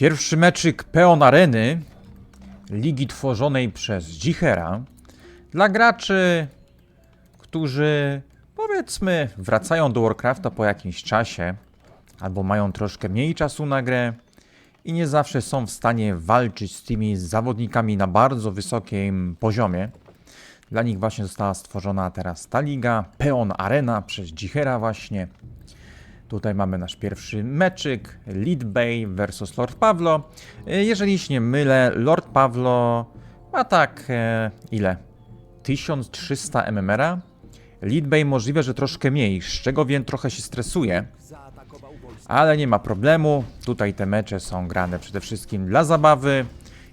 Pierwszy meczyk Peon Areny, ligi tworzonej przez Dzichera, dla graczy, którzy powiedzmy wracają do Warcrafta po jakimś czasie, albo mają troszkę mniej czasu na grę i nie zawsze są w stanie walczyć z tymi zawodnikami na bardzo wysokim poziomie. Dla nich właśnie została stworzona teraz ta liga, Peon Arena przez Dzichera właśnie. Tutaj mamy nasz pierwszy meczyk, Lead Bay versus Lord Pawlo. E, Jeżeli się nie mylę, Lord Pawlo ma tak, e, ile? 1300 MMR-a. Lead Bay możliwe, że troszkę mniej, z czego wiem trochę się stresuje. Ale nie ma problemu, tutaj te mecze są grane przede wszystkim dla zabawy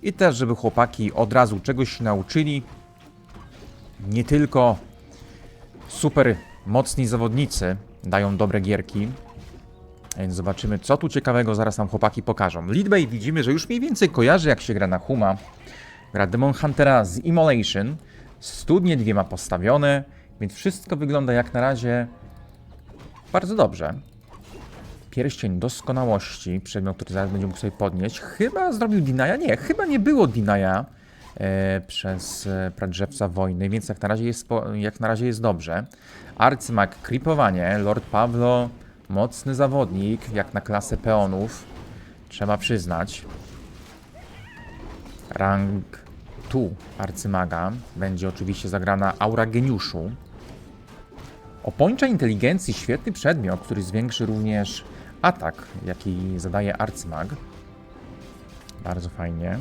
i też, żeby chłopaki od razu czegoś się nauczyli. Nie tylko super mocni zawodnicy dają dobre gierki, Więc zobaczymy, co tu ciekawego zaraz nam chłopaki pokażą. Leadbay widzimy, że już mniej więcej kojarzy, jak się gra na Huma. Gra Demon Huntera z Immolation. Studnie dwie ma postawione, więc wszystko wygląda jak na razie bardzo dobrze. Pierścień doskonałości, przedmiot, który zaraz będzie mógł sobie podnieść. Chyba zrobił Dinaya? Nie, chyba nie było Dinaya e, przez e, Pradrzewca Wojny, więc jak na razie jest, jak na razie jest dobrze. Arcymak, kripowanie, Lord Pawlo, mocny zawodnik, jak na klasę peonów, trzeba przyznać. Rank tu arcymaga będzie oczywiście zagrana Aura Geniuszu. Opończa inteligencji, świetny przedmiot, który zwiększy również atak, jaki zadaje arcymag. Bardzo fajnie.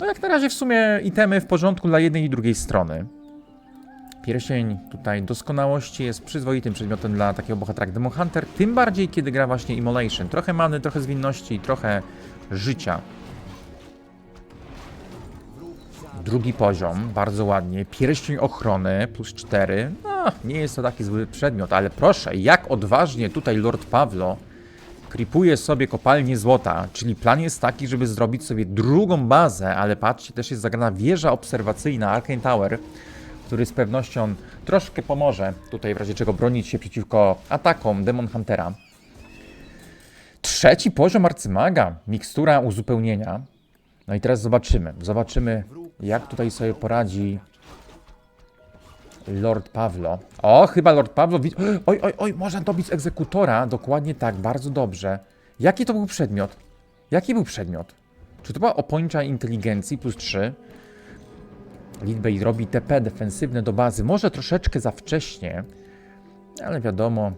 No jak na razie w sumie itemy w porządku dla jednej i drugiej strony. Pierścień tutaj doskonałości jest przyzwoitym przedmiotem dla takiego bohatera jak Demon Hunter, tym bardziej kiedy gra właśnie Immolation. Trochę many, trochę zwinności, trochę życia. Drugi poziom, bardzo ładnie. Pierścień ochrony plus 4. No, nie jest to taki zły przedmiot, ale proszę, jak odważnie tutaj Lord Pawlo kripuje sobie kopalnię złota, czyli plan jest taki, żeby zrobić sobie drugą bazę, ale patrzcie, też jest zagrana wieża obserwacyjna Arcane Tower, który z pewnością troszkę pomoże tutaj w razie czego bronić się przeciwko atakom Demon Huntera. Trzeci poziom arcymaga, mikstura uzupełnienia. No i teraz zobaczymy, zobaczymy jak tutaj sobie poradzi Lord Pawlo. O, chyba Lord Pawlo widzi... Oj, oj, oj, można dobić egzekutora, dokładnie tak, bardzo dobrze. Jaki to był przedmiot? Jaki był przedmiot? Czy to była opończa inteligencji plus 3? Lidbay robi TP defensywne do bazy, może troszeczkę za wcześnie, ale wiadomo.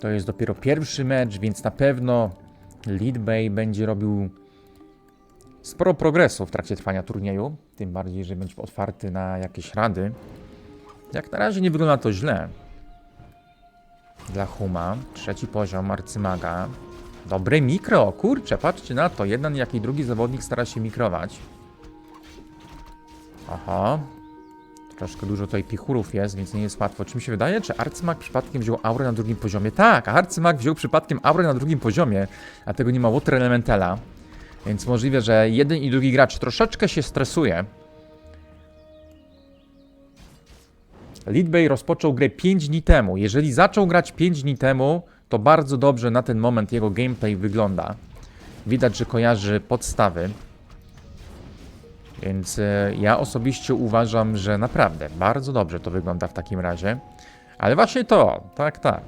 To jest dopiero pierwszy mecz, więc na pewno Lidbay będzie robił sporo progresu w trakcie trwania turnieju, tym bardziej, że będzie otwarty na jakieś rady. Jak na razie nie wygląda to źle. Dla Huma, trzeci poziom arcymaga. Dobre mikro, kurczę, patrzcie na to. Jeden jak i drugi zawodnik stara się mikrować. Aha. Troszkę dużo tutaj pichurów jest, więc nie jest łatwo. Czy mi się wydaje, czy Arcymag przypadkiem wziął aurę na drugim poziomie? Tak, Arcymag wziął przypadkiem aurę na drugim poziomie, dlatego nie ma Water Elementala. Więc możliwe, że jeden i drugi gracz troszeczkę się stresuje. Leadbay rozpoczął grę 5 dni temu. Jeżeli zaczął grać 5 dni temu, to bardzo dobrze na ten moment jego gameplay wygląda. Widać, że kojarzy podstawy. Więc e, ja osobiście uważam, że naprawdę bardzo dobrze to wygląda w takim razie. Ale właśnie to, tak, tak.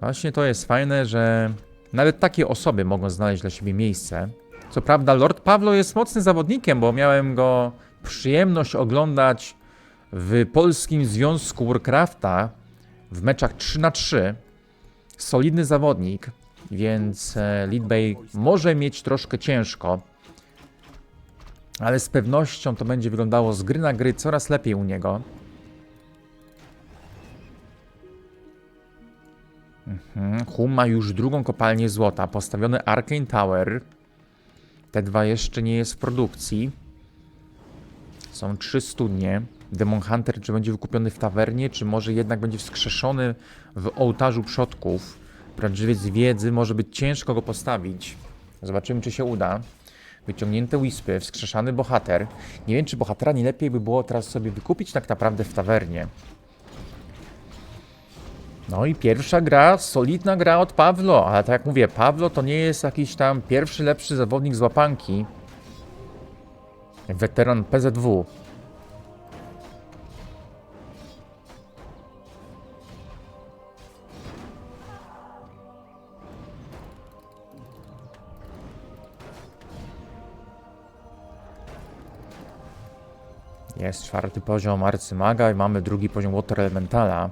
Właśnie to jest fajne, że nawet takie osoby mogą znaleźć dla siebie miejsce. Co prawda, Lord Pawlo jest mocnym zawodnikiem, bo miałem go przyjemność oglądać w Polskim Związku Warcrafta w meczach 3 na 3 Solidny zawodnik, więc e, Leadbay może mieć troszkę ciężko, ale z pewnością to będzie wyglądało z gry na gry coraz lepiej u niego. Mhm. Hum ma już drugą kopalnię złota, postawiony Arcane Tower. Te dwa jeszcze nie jest w produkcji. Są trzy studnie. Demon Hunter czy będzie wykupiony w tawernie, czy może jednak będzie wskrzeszony w ołtarzu przodków. Prawdziwiec wiedzy może być ciężko go postawić. Zobaczymy, czy się uda. Wyciągnięte wispy, wskrzeszany bohater. Nie wiem, czy bohatera nie lepiej by było teraz sobie wykupić tak naprawdę w tawernie. No i pierwsza gra, solidna gra od Pawlo, ale tak jak mówię, Pawlo to nie jest jakiś tam pierwszy lepszy zawodnik z łapanki. Weteran PZW. Jest czwarty poziom arcymaga i mamy drugi poziom water elementala.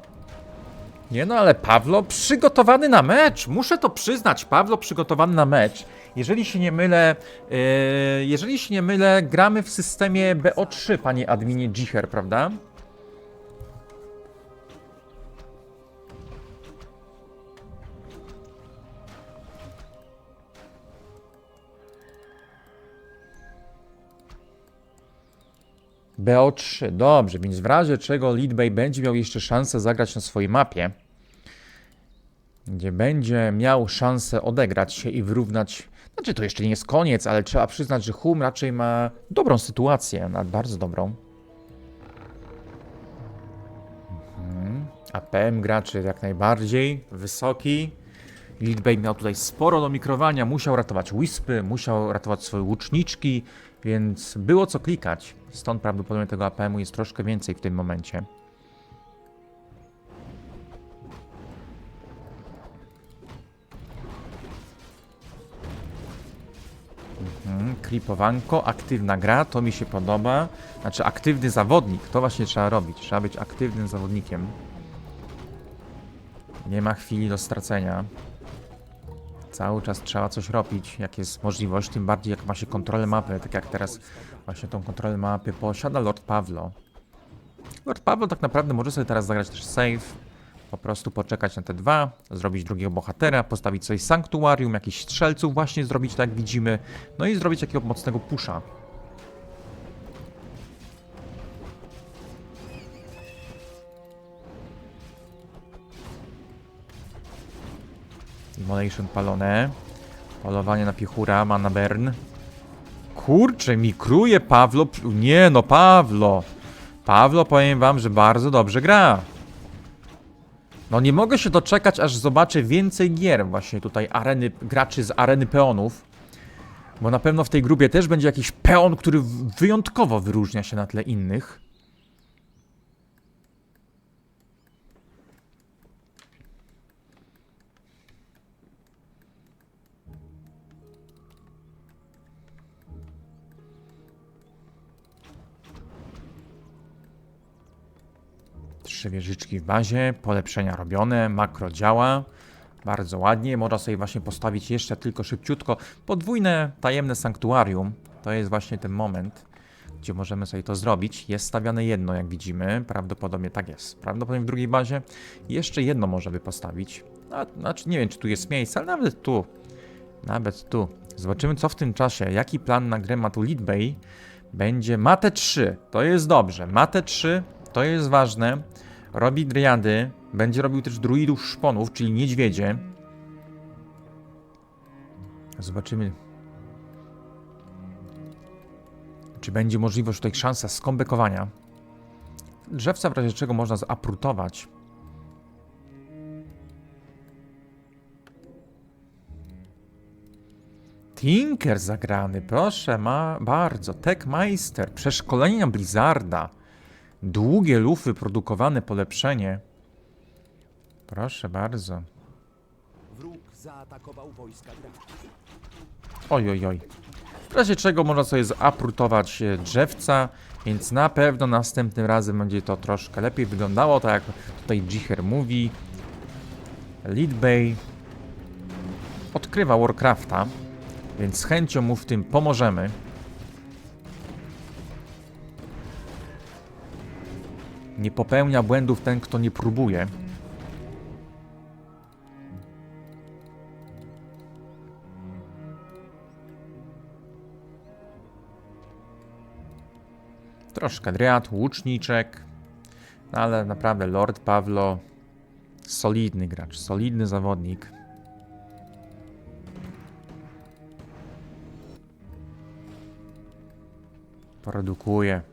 Nie no, ale Pawlo przygotowany na mecz. Muszę to przyznać, Pawlo przygotowany na mecz. Jeżeli się nie mylę, yy, jeżeli się nie mylę, gramy w systemie BO3, panie adminie Jicher, prawda? BO3, dobrze, więc w razie czego Leadbay będzie miał jeszcze szansę zagrać na swojej mapie, gdzie będzie miał szansę odegrać się i wyrównać. Znaczy, to jeszcze nie jest koniec, ale trzeba przyznać, że Hum raczej ma dobrą sytuację, nawet bardzo dobrą. Mhm. APM graczy jak najbardziej wysoki. Leadbay miał tutaj sporo do mikrowania, musiał ratować Wispy, musiał ratować swoje łuczniczki, więc było co klikać. Stąd prawdopodobnie tego APM-u jest troszkę więcej w tym momencie. Mhm, Klipowanko, aktywna gra, to mi się podoba. Znaczy aktywny zawodnik, to właśnie trzeba robić. Trzeba być aktywnym zawodnikiem. Nie ma chwili do stracenia. Cały czas trzeba coś robić, jak jest możliwość, tym bardziej jak ma się kontrolę mapy, tak jak teraz właśnie tą kontrolę mapy posiada Lord Pawlo. Lord Pawlo tak naprawdę może sobie teraz zagrać też save, po prostu poczekać na te dwa, zrobić drugiego bohatera, postawić sobie sanktuarium, jakichś strzelców właśnie zrobić tak jak widzimy, no i zrobić takiego mocnego pusza. Immolation palone. Polowanie na piechura, mana Bern. Kurczę, mikruje Pawlo. Nie no, Pawlo. Pawlo, powiem wam, że bardzo dobrze gra. No nie mogę się doczekać, aż zobaczę więcej gier właśnie tutaj areny, graczy z areny peonów. Bo na pewno w tej grupie też będzie jakiś peon, który wyjątkowo wyróżnia się na tle innych. Wieżyczki w bazie, polepszenia robione, makro działa. Bardzo ładnie. Można sobie właśnie postawić jeszcze tylko szybciutko podwójne tajemne sanktuarium. To jest właśnie ten moment, gdzie możemy sobie to zrobić. Jest stawiane jedno, jak widzimy. Prawdopodobnie tak jest. Prawdopodobnie w drugiej bazie jeszcze jedno możemy postawić. A, znaczy nie wiem, czy tu jest miejsce, ale nawet tu. Nawet tu. Zobaczymy, co w tym czasie. Jaki plan na grę ma tu Leadbay? Będzie Mate 3. To jest dobrze. Mate 3 to jest ważne. Robi driady. Będzie robił też druidów szponów, czyli niedźwiedzie. Zobaczymy. Czy będzie możliwość tutaj szansa skombekowania. Drzewca w razie czego można zaprutować. Tinker zagrany, proszę, ma bardzo. Techmeister, przeszkolenie na Blizzarda. Długie lufy, produkowane polepszenie. Proszę bardzo. Wróg zaatakował wojska. Oj, oj, oj. W razie czego można sobie zaprutować e, drzewca, więc na pewno następnym razem będzie to troszkę lepiej wyglądało, tak jak tutaj Jicher mówi. Leadbay odkrywa Warcrafta, więc z chęcią mu w tym pomożemy. Nie popełnia błędów ten, kto nie próbuje. Troszkę driad, łuczniczek, no ale naprawdę Lord Pawlo solidny gracz, solidny zawodnik. Produkuje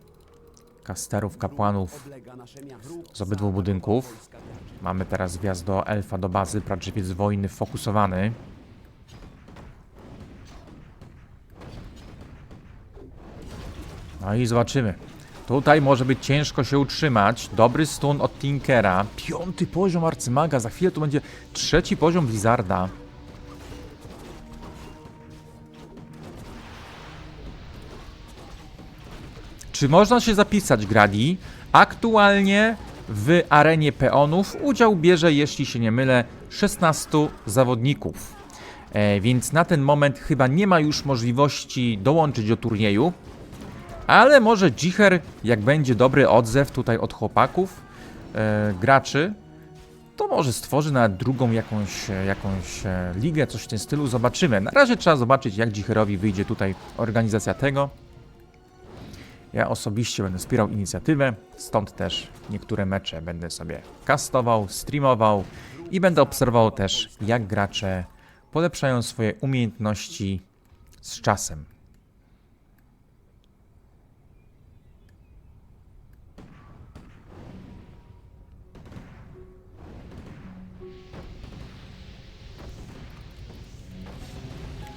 kasterów, kapłanów z obydwu budynków. Mamy teraz wjazd do elfa do bazy, praczywiec wojny fokusowany. No i zobaczymy. Tutaj może być ciężko się utrzymać. Dobry stun od Tinkera. Piąty poziom arcymaga. Za chwilę to będzie trzeci poziom Blizzarda. Czy można się zapisać, Gradi? Aktualnie w arenie peonów udział bierze, jeśli się nie mylę, 16 zawodników. E, więc na ten moment chyba nie ma już możliwości dołączyć do turnieju. Ale może Dzicher, jak będzie dobry odzew tutaj od chłopaków, e, graczy, to może stworzy nawet drugą jakąś, e, jakąś e, ligę, coś w tym stylu. Zobaczymy. Na razie trzeba zobaczyć, jak Dzicherowi wyjdzie tutaj organizacja tego. Ja osobiście będę wspierał inicjatywę, stąd też niektóre mecze będę sobie kastował, streamował i będę obserwował też, jak gracze polepszają swoje umiejętności z czasem.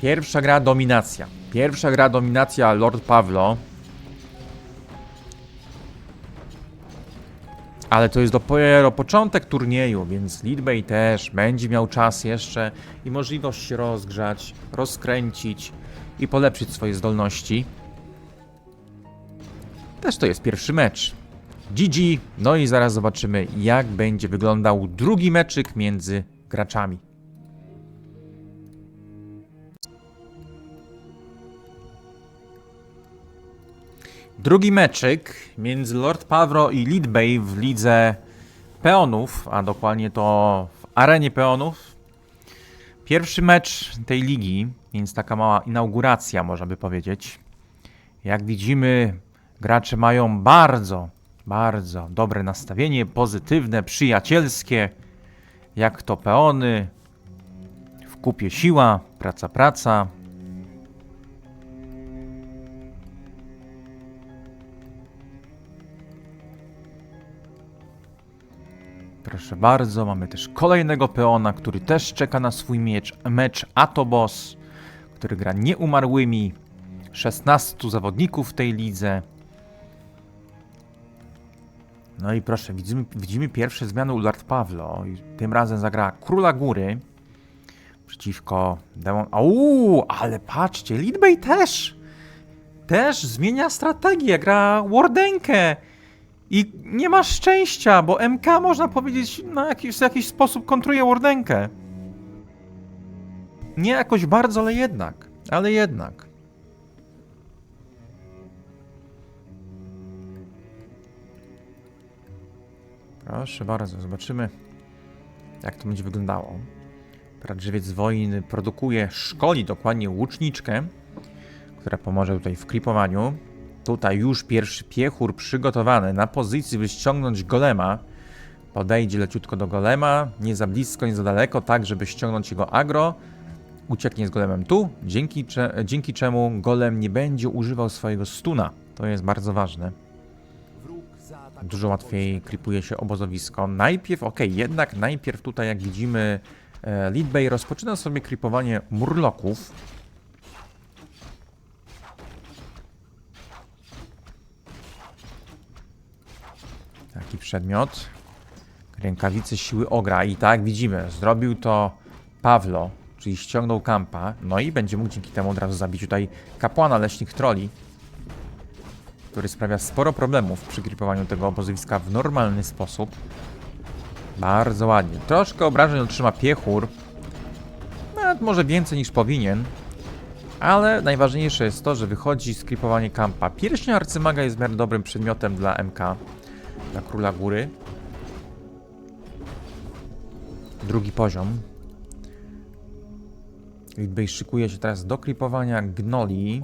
Pierwsza gra dominacja. Pierwsza gra dominacja Lord Pawlo. Ale to jest dopiero początek turnieju, więc Lidbay też będzie miał czas jeszcze i możliwość się rozgrzać, rozkręcić i polepszyć swoje zdolności. Też to jest pierwszy mecz. GG, no i zaraz zobaczymy jak będzie wyglądał drugi meczyk między graczami. Drugi meczyk między Lord Pawro i Lidbay w lidze peonów, a dokładnie to w arenie peonów. Pierwszy mecz tej ligi, więc taka mała inauguracja, można by powiedzieć. Jak widzimy, gracze mają bardzo, bardzo dobre nastawienie, pozytywne, przyjacielskie, jak to peony. W kupie siła, praca, praca, Proszę bardzo, mamy też kolejnego peona, który też czeka na swój miecz, mecz Atobos, który gra nieumarłymi. 16 zawodników w tej lidze. No i proszę, widzimy, widzimy pierwsze zmiany u Lord Pawlo. Tym razem zagra Króla Góry przeciwko Demon... Uuu, ale patrzcie, Lidbay też! Też zmienia strategię, gra Wardenkę. I nie masz szczęścia, bo MK można powiedzieć na jakiś, w jakiś sposób kontruje Wardenkę. Nie jakoś bardzo, ale jednak. Ale jednak. Proszę bardzo, zobaczymy jak to będzie wyglądało. Pradrzewiec wojny produkuje, szkoli dokładnie łuczniczkę, która pomoże tutaj w klipowaniu. Tutaj już pierwszy piechur przygotowany na pozycji, by ściągnąć golema. Podejdzie leciutko do golema, nie za blisko, nie za daleko, tak żeby ściągnąć jego agro. Ucieknie z golemem tu, dzięki, cze dzięki czemu golem nie będzie używał swojego stuna. To jest bardzo ważne. Dużo łatwiej klipuje się obozowisko. Najpierw, ok, jednak najpierw tutaj jak widzimy e, Leadbay rozpoczyna sobie klipowanie murloków. Taki przedmiot. Rękawice siły ogra i tak widzimy, zrobił to Pawlo, czyli ściągnął kampa, no i będzie mógł dzięki temu od razu zabić tutaj kapłana leśnych troli który sprawia sporo problemów przy gripowaniu tego obozowiska w normalny sposób. Bardzo ładnie. Troszkę obrażeń otrzyma piechur. Nawet może więcej niż powinien. Ale najważniejsze jest to, że wychodzi skripowanie kampa. Pierścień arcymaga jest w miarę dobrym przedmiotem dla MK. Dla króla góry. Drugi poziom. Lidbej szykuje się teraz do klipowania gnoli.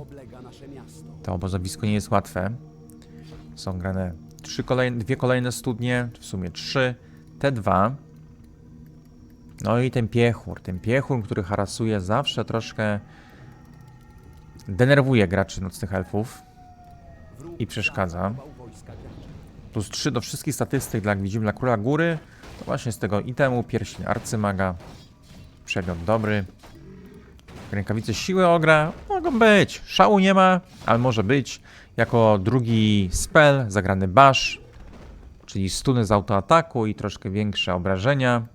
To obozowisko nie jest łatwe. Są grane trzy kolejne, dwie kolejne studnie, w sumie trzy, te dwa. No i ten piechur, ten piechur, który harasuje zawsze troszkę denerwuje graczy nocnych elfów i przeszkadza. Plus 3 do wszystkich statystyk, dla, widzimy, dla Króla Góry. To właśnie z tego itemu, pierścień Arcymaga. Przegląd dobry. Rękawice siły ogra mogą być. Szału nie ma, ale może być. Jako drugi spell zagrany bash, czyli stuny z autoataku i troszkę większe obrażenia.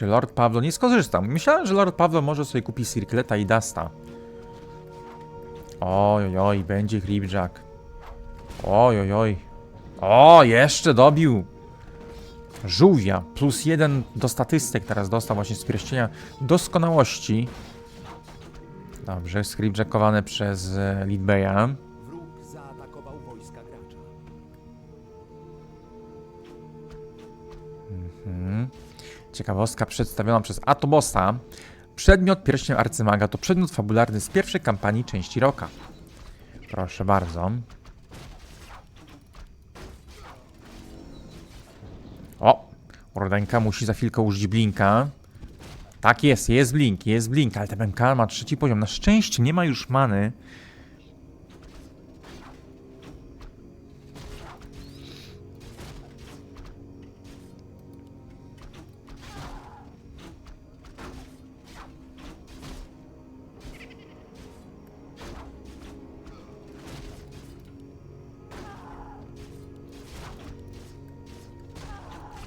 Czy Lord Pablo nie skorzystał? Myślałem, że Lord Pablo może sobie kupić Circleta i Dasta. Oj, oj, będzie Creepjack. Oj, oj, oj. O, jeszcze dobił. Żółwia. Plus jeden do statystyk teraz dostał właśnie z pierścienia doskonałości. Dobrze, scriptjackowane przez e, Lidbeya. Wróg zaatakował wojska gracza. Ciekawostka przedstawiona przez Atobosa. Przedmiot pierścień arcymaga to przedmiot fabularny z pierwszej kampanii części Roka. Proszę bardzo. O! Rodańka musi za chwilkę użyć blinka. Tak jest, jest blink, jest blink, ale ten MK ma trzeci poziom. Na szczęście nie ma już many.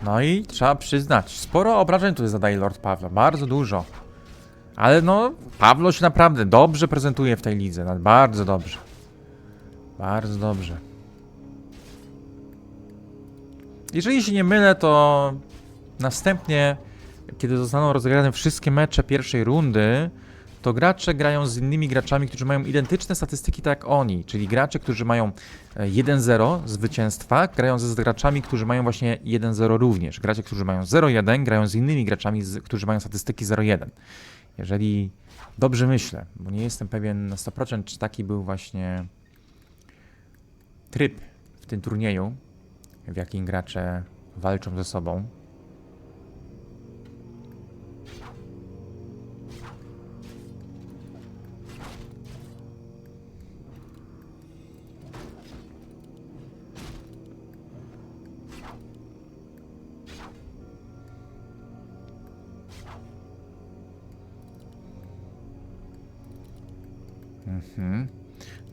No i trzeba przyznać, sporo obrażeń tutaj zadaje Lord Pawlo, bardzo dużo. Ale no, Pawlo się naprawdę dobrze prezentuje w tej lidze, no, bardzo dobrze. Bardzo dobrze. Jeżeli się nie mylę, to następnie, kiedy zostaną rozegrane wszystkie mecze pierwszej rundy, to gracze grają z innymi graczami, którzy mają identyczne statystyki tak jak oni, czyli gracze, którzy mają e, 1-0 zwycięstwa, grają ze graczami, którzy mają właśnie 1-0 również. Gracze, którzy mają 0-1, grają z innymi graczami, którzy mają statystyki 0-1. Jeżeli dobrze myślę, bo nie jestem pewien na 100%, czy taki był właśnie tryb w tym turnieju, w jakim gracze walczą ze sobą.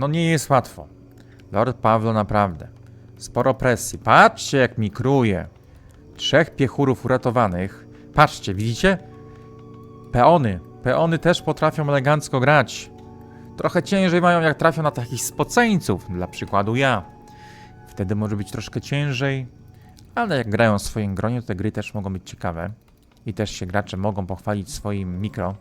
No nie jest łatwo. Lord Pawlo naprawdę. Sporo presji. Patrzcie jak mikruje. Trzech piechurów uratowanych. Patrzcie, widzicie? Peony. Peony też potrafią elegancko grać. Trochę ciężej mają jak trafią na takich spoceńców. Dla przykładu ja. Wtedy może być troszkę ciężej. Ale jak grają w swoim gronie, to te gry też mogą być ciekawe. I też się gracze mogą pochwalić swoim mikro.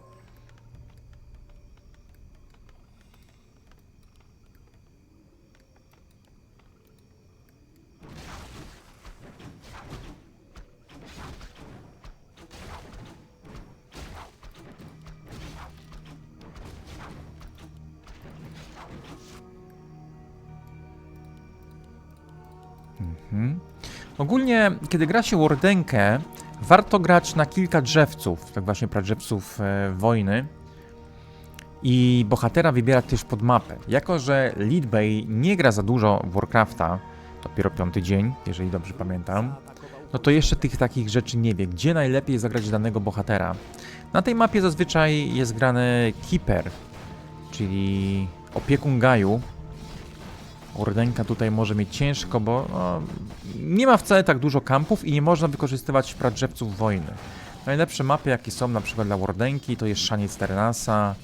Kiedy gra się Wardenkę, warto grać na kilka drzewców, tak właśnie pradrzewców e, wojny. I bohatera wybierać też pod mapę. Jako, że Leadbay nie gra za dużo w Warcrafta, dopiero piąty dzień, jeżeli dobrze pamiętam, no to jeszcze tych takich rzeczy nie wie, gdzie najlepiej zagrać danego bohatera. Na tej mapie zazwyczaj jest grany Keeper, czyli opiekun Gaju. Ordenka tutaj może mieć ciężko, bo no, nie ma wcale tak dużo kampów i nie można wykorzystywać pradrzewców wojny. Najlepsze mapy, jakie są na przykład dla Wardenki, to jest Szaniec Terenasa,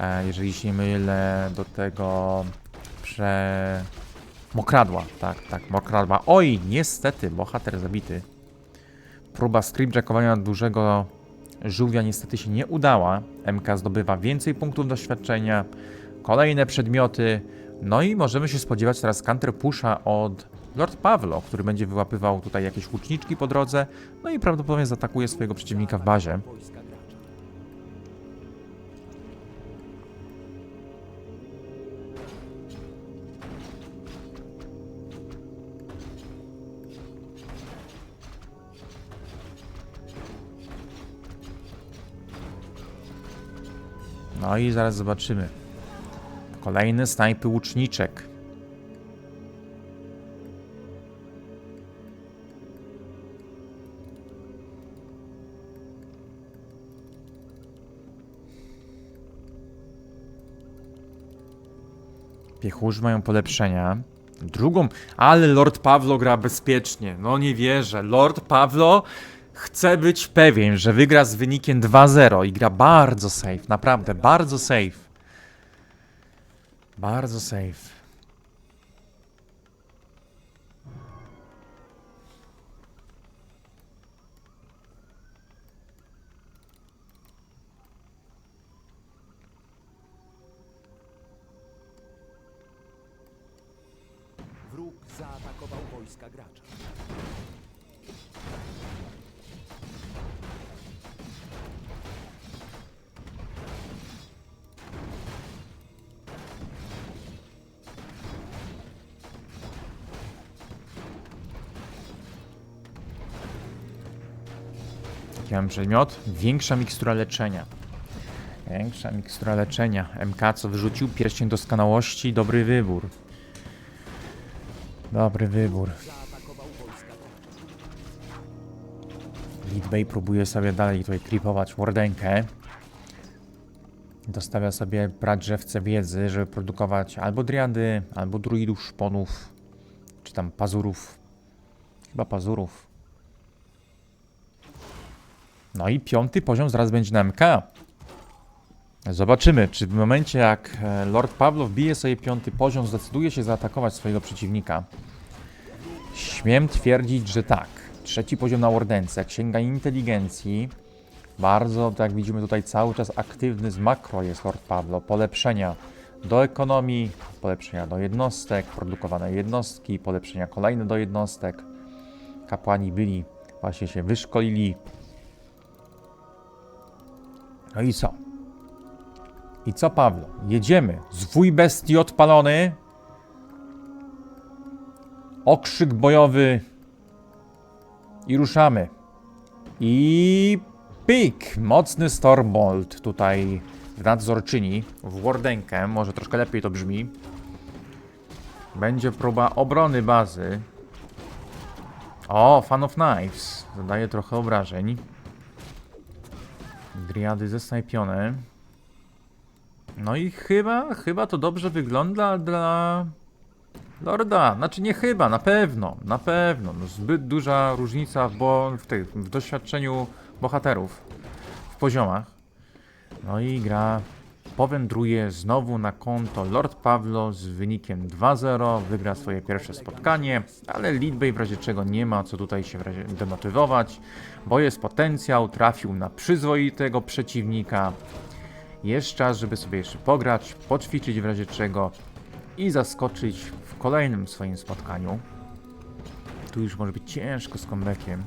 e, jeżeli się nie mylę, do tego prze... Mokradła, tak, tak, Mokradła. Oj, niestety, bohater zabity. Próba stripjackowania dużego żółwia niestety się nie udała. MK zdobywa więcej punktów doświadczenia, kolejne przedmioty, no i możemy się spodziewać teraz counterpusha od Lord Pawlo, który będzie wyłapywał tutaj jakieś huczniczki po drodze, no i prawdopodobnie zaatakuje swojego przeciwnika w bazie. No i zaraz zobaczymy. Kolejny snajpy łuczniczek. Piechurzy mają polepszenia. Drugą, ale Lord Pawlo gra bezpiecznie. No nie wierzę. Lord Pawlo chce być pewien, że wygra z wynikiem 2-0 i gra bardzo safe, naprawdę bardzo safe. Bardzo safe. Jaki mam przedmiot? Większa mikstura leczenia. Większa mikstura leczenia. MK co wyrzucił? Pierścień doskonałości. Dobry wybór. Dobry wybór. Leadbay próbuje sobie dalej tutaj creepować Wardenkę. Dostawia sobie pradrzewce wiedzy, żeby produkować albo driady, albo druidów, szponów, czy tam pazurów. Chyba pazurów. No i piąty poziom zaraz będzie na MK. Zobaczymy, czy w momencie jak e, Lord Pawlo wbije sobie piąty poziom, zdecyduje się zaatakować swojego przeciwnika. Śmiem twierdzić, że tak. Trzeci poziom na Wardence, księga inteligencji. Bardzo, tak jak widzimy tutaj, cały czas aktywny z makro jest Lord Pawlo. Polepszenia do ekonomii, polepszenia do jednostek, produkowane jednostki, polepszenia kolejne do jednostek. Kapłani byli, właśnie się wyszkolili. No i co? I co, Pawlo? Jedziemy. Zwój bestii odpalony. Okrzyk bojowy. I ruszamy. I pik! Mocny Stormbolt tutaj w nadzorczyni, w Wardenkę. Może troszkę lepiej to brzmi. Będzie próba obrony bazy. O, Fan of Knives. Zadaje trochę obrażeń. Driady zesnajpione. No i chyba, chyba to dobrze wygląda dla Lorda. Znaczy nie chyba, na pewno, na pewno. No zbyt duża różnica w, bo, w, w doświadczeniu bohaterów, w poziomach. No i gra powędruje znowu na konto Lord Pawlo z wynikiem 2-0. Wygra swoje pierwsze spotkanie, ale Leadbay w razie czego nie ma co tutaj się demotywować, bo jest potencjał, trafił na przyzwoitego przeciwnika. Jest czas, żeby sobie jeszcze pograć, poćwiczyć w razie czego i zaskoczyć w kolejnym swoim spotkaniu. Tu już może być ciężko z comebackiem.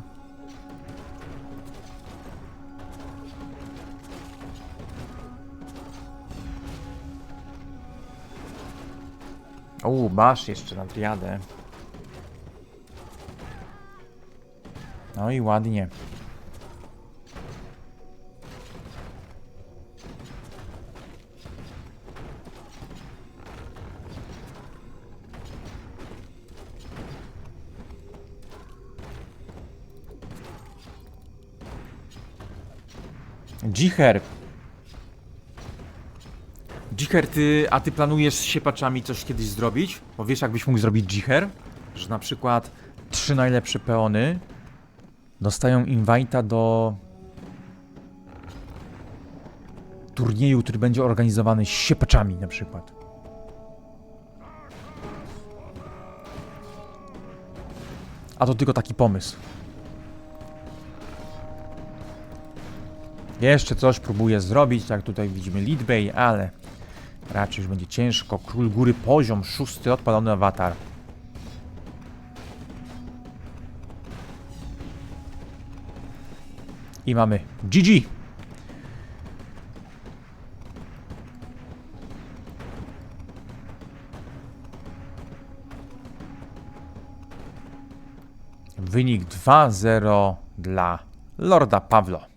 O, basz jeszcze na triadę. No i ładnie. Dzicher. Dzicher, ty, a ty planujesz z siepaczami coś kiedyś zrobić? Bo wiesz, jakbyś mógł zrobić dzicher? Że na przykład trzy najlepsze peony dostają invite'a do turnieju, który będzie organizowany siepaczami na przykład. A to tylko taki pomysł. Jeszcze coś próbuję zrobić, tak tutaj widzimy Leadbay, ale raczej już będzie ciężko. Król góry poziom, szósty odpalony awatar. I mamy GG. Wynik 2-0 dla Lorda Pawlo.